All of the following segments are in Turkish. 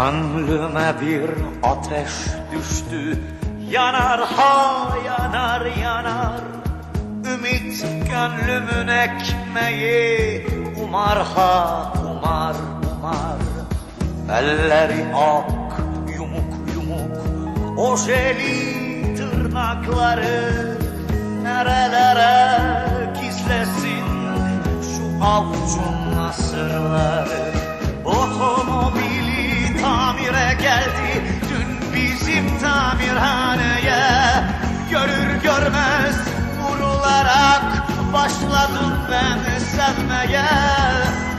Gönlüme bir ateş düştü. Yanar ha yanar yanar. Ümit gönlümün ekmeği. Umar ha umar umar. Elleri ak yumuk yumuk. Ojeli tırnakları Nerelere gizlesin? Şu avucun nasırları geldi. Dün bizim tamirhaneye Görür görmez vurularak Başladım ben sevmeye.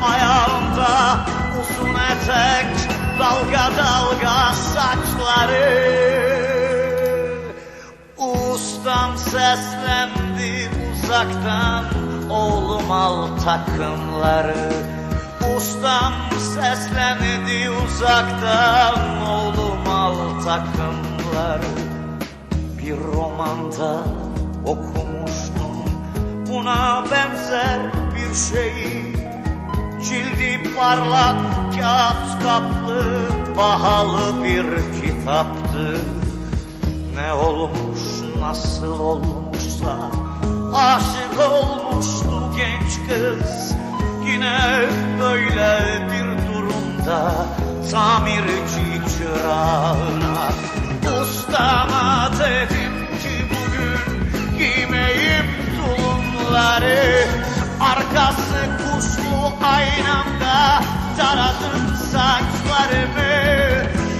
Ayağımda uzun etek Dalga dalga saçları. Ustam seslendi uzaktan Oğlum al takımları Ustam seslendi uzaktan Oğlum al takımları. Bir romanda okumuştum Buna benzer bir şeyi. Cildi parlak kağıt kaplı Pahalı bir kitaptı. Ne olmuş nasıl olmuşsa Aşık olmuştu genç kız Yine böyle bir durumda Tamirci çırağına Ustama dedim ki bugün Giymeyim tulumları Arkası kuşlu aynamda Taradım saçlarımı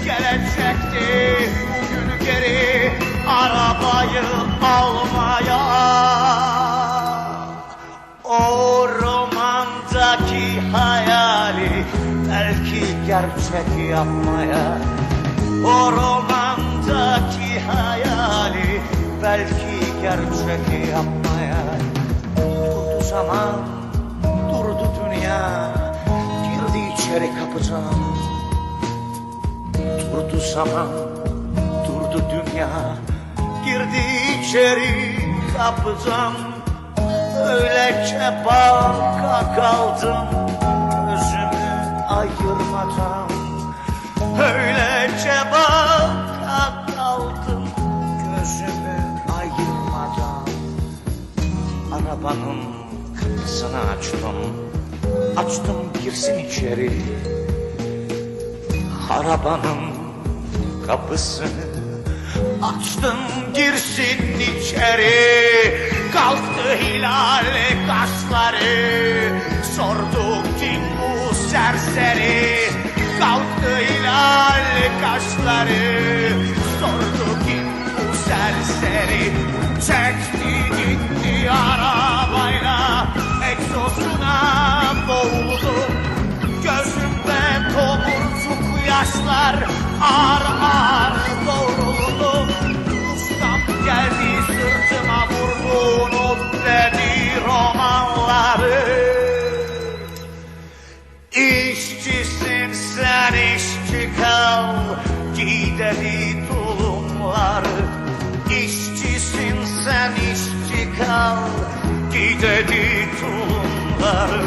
Gelecekti bugün geri arabayı almaya romandaki hayali belki gerçek yapmaya O romandaki hayali belki gerçek yapmaya. Durdu zaman, durdu dünya Girdi içeri kapıdan Durdu zaman, durdu dünya Girdi içeri kapıdan Öylece baka kaldım Gözümü ayırmadan. Öylece baka kaldım Gözümü ayırmadan. Arabanın kapısını açtım Açtım girsin içeri. Arabanın kapısını açtım girsin içeri. Kalktı hilal kaşları. Sordu kim bu serseri? Kalktı hilal kaşları. Sordu kim bu serseri? Çekti gitti arabayla. Egzozuna boğuldu. Gözümde tomurcuk yaşlar. Ağır Giy dedi tulumları İşçisin sen işçi kal. Giy dedi tulumları